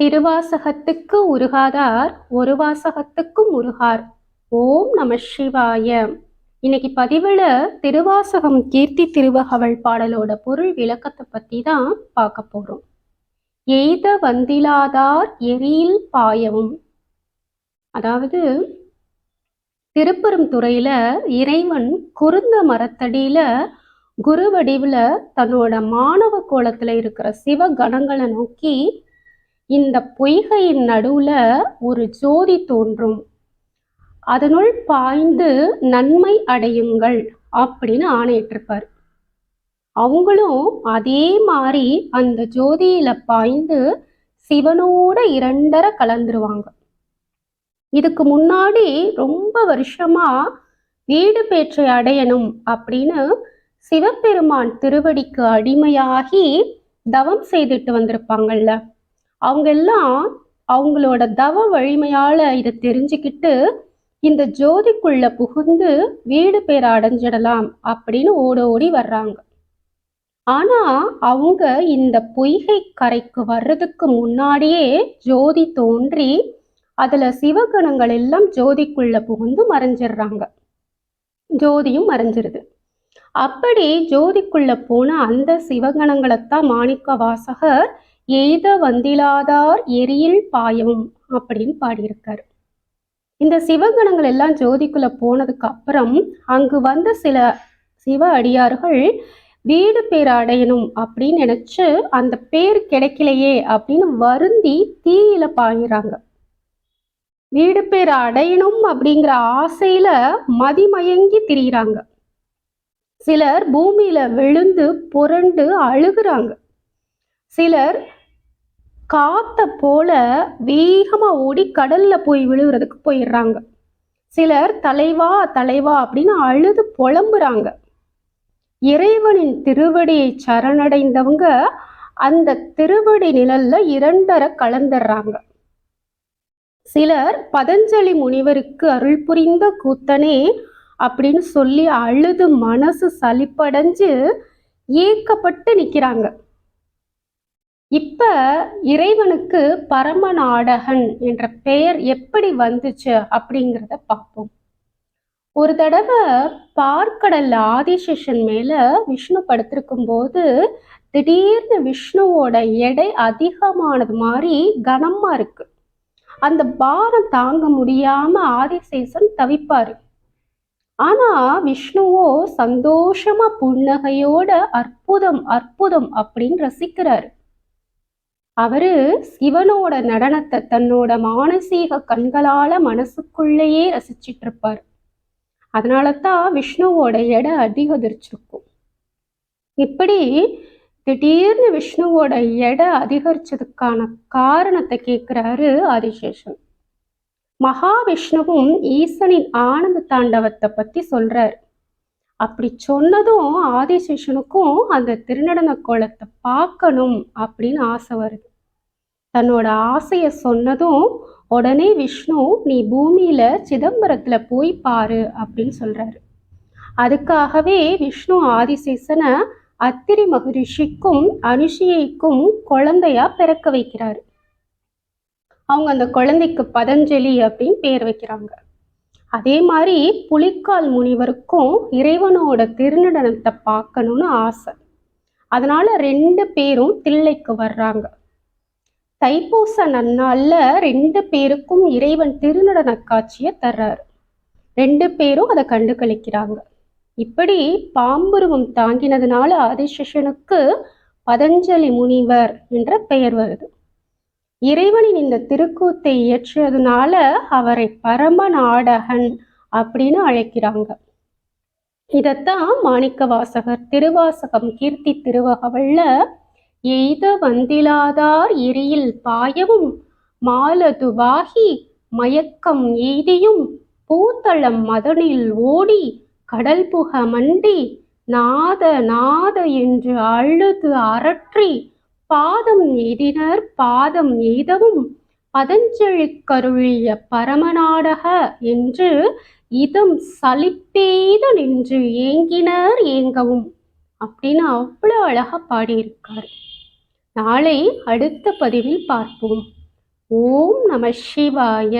திருவாசகத்துக்கு உருகாதார் ஒரு வாசகத்துக்கும் உருகார். ஓம் நம சிவாய. இன்னைக்கு பதிவுல திருவாசகம் கீர்த்தி திருவகவல் பாடலோட பொருள் விளக்கத்தை பத்தி தான் பார்க்க போறோம். எய்த வந்திலாதார் எரியில் பாயவும். அதாவது திருப்பெரும் துறையில இறைவன் குருந்த மரத்தடியில குரு வடிவுல தன்னோட மாணவ கோலத்துல இருக்கிற சிவ கணங்களை நோக்கி இந்த பொய்கையின் நடுவுல ஒரு ஜோதி தோன்றும். அதனுள் பாய்ந்து நன்மை அடையுங்கள் அப்படின்னு ஆணையிட்டிருப்பார். அவங்களும் அதே மாதிரி அந்த ஜோதியில பாய்ந்து சிவனோட இரண்டர கலந்துருவாங்க. இதுக்கு முன்னாடி ரொம்ப வருஷமா வீடு பேற்றை அடையணும் அப்படின்னு சிவபெருமான் திருவடிக்கு அடிமையாகி தவம் செய்துட்டு வந்திருப்பாங்கல்ல. அவங்க எல்லாம் அவங்களோட தவ வலிமையால இதை தெரிஞ்சுக்கிட்டு இந்த ஜோதிக்குள்ள புகுந்து வீடு பேர் அடைஞ்சிடலாம் அப்படின்னு ஓட ஓடி வர்றாங்க. ஆனா அவங்க இந்த பொய்கை கரைக்கு வர்றதுக்கு முன்னாடியே ஜோதி தோன்றி அதுல சிவகணங்கள் எல்லாம் ஜோதிக்குள்ள புகுந்து மறைஞ்சிடுறாங்க. ஜோதியும் மறைஞ்சிருது. அப்படி ஜோதிக்குள்ள போன அந்த சிவகணங்களைத்தான் மாணிக்க வாசகர் எய்த வந்திலாதார் எரியில் பாயவும் அப்படின்னு பாடியிருக்காரு. இந்த சிவகணங்கள் எல்லாம் ஜோதிக்குள்ள போனதுக்கு அப்புறம் அங்கு வந்த சில சிவ அடியார்கள் வீடு பேர் அடையணும் அப்படின்னு நினைச்சு அந்த பேர் கிடைக்கலையே அப்படின்னு வருந்தி தீயில பாயிறாங்க. வீடு பேர் அடையணும் அப்படிங்கிற ஆசையில மதிமயங்கி திரியிறாங்க. சிலர் பூமியில விழுந்து புரண்டு அழுகுறாங்க. சிலர் காத்த போல வேகமாக ஓடி கடல்ல போய் விழுகிறதுக்கு போயிடுறாங்க. சிலர் தலைவா தலைவா அப்படின்னு அழுது புலம்புறாங்க. இறைவனின் திருவடியை சரணடைந்தவங்க அந்த திருவடி நிழல்ல இரண்டரை கலந்துடுறாங்க. சிலர் பதஞ்சலி முனிவருக்கு அருள் புரிந்த கூத்தனே அப்படின்னு சொல்லி அழுது மனசு சலிப்படைஞ்சு ஏக்கப்பட்டு நிற்கிறாங்க இப்ப இறைவனுக்கு பரமநாடகன் என்ற பெயர் எப்படி வந்துச்சு அப்படிங்கிறத பார்ப்போம். ஒரு தடவை பார்க்கடல்ல ஆதிசேஷன் மேல விஷ்ணு படுத்திருக்கும் போது திடீர்னு விஷ்ணுவோட எடை அதிகமானது மாதிரி கனமா இருக்கு. அந்த பாரம் தாங்க முடியாம ஆதிசேஷன் தவிப்பாரு. ஆனா விஷ்ணுவோ சந்தோஷமா புன்னகையோட அற்புதம் அற்புதம் அப்படின்னு ரசிக்கிறாரு. அவரு சிவனோட நடனத்தை தன்னோட மானசீக கண்களால மனசுக்குள்ளேயே ரசிச்சிட்டு இருப்பார் அதனால தான் விஷ்ணுவோட எடை அதிகரிச்சிருக்கும். இப்படி திடீர்னு விஷ்ணுவோட எடை அதிகரிச்சதுக்கான காரணத்தை கேட்கிறாரு ஆதிசேஷன். மகாவிஷ்ணுவும் ஈசனின் ஆனந்த தாண்டவத்தை பத்தி சொல்றாரு. அப்படி சொன்னதும் ஆதிசேஷனுக்கும் அந்த திருநடன கோலத்தை பார்க்கணும் அப்படின்னு ஆசை வருது. தன்னோட ஆசையை சொன்னதும் உடனே விஷ்ணு நீ பூமியில சிதம்பரத்துல போய் பாரு அப்படின்னு சொல்றாரு. அதுக்காகவே விஷ்ணு ஆதிசேஷனை அத்திரி மகரிஷிக்கும் அனுஷியைக்கும் குழந்தையா பிறக்க வைக்கிறாரு. அவங்க அந்த குழந்தைக்கு பதஞ்சலி அப்படின்னு பேர் வைக்கிறாங்க. அதே மாதிரி புலிக்கால் முனிவருக்கும் இறைவனோட திருநடனத்தை பார்க்கணும்னு ஆசை. அதனால ரெண்டு பேரும் தில்லைக்கு வர்றாங்க. தைப்பூச நன்னாளில் ரெண்டு பேருக்கும் இறைவன் திருநடன காட்சியை தர்றாரு. ரெண்டு பேரும் அதை கண்டுகளிக்கிறாங்க. இப்படி பாம்புருவம் தாங்கினதுனால ஆதிசிஷனுக்கு பதஞ்சலி முனிவர் என்ற பெயர் வருது. இறைவனின் இந்த திருக்கூத்தை இயற்றியதுனால அவரை பரம நாடகன் அப்படின்னு அழைக்கிறாங்க. இதத்தான் மாணிக்க வாசகர் திருவாசகம் கீர்த்தி திருவகவல்ல எய்த வந்திலாதார் எரியில் பாயவும் மாலதுவாகி மயக்கம் எய்தியும் பூத்தளம் மதனில் ஓடி கடல் புக மண்டி நாத நாத என்று அழுது அரற்றி பாதம் எய்தினர் பாதம் எய்தவும் பதஞ்சலி கருளிய பரமநாடக என்று இதம் சலிப்பேத நின்று ஏங்கினர் ஏங்கவும் அப்படின்னு அவ்வளோ அழகா பாடியிருக்கார். நாளை அடுத்த பதிவில் பார்ப்போம். ஓம் நம சிவாய.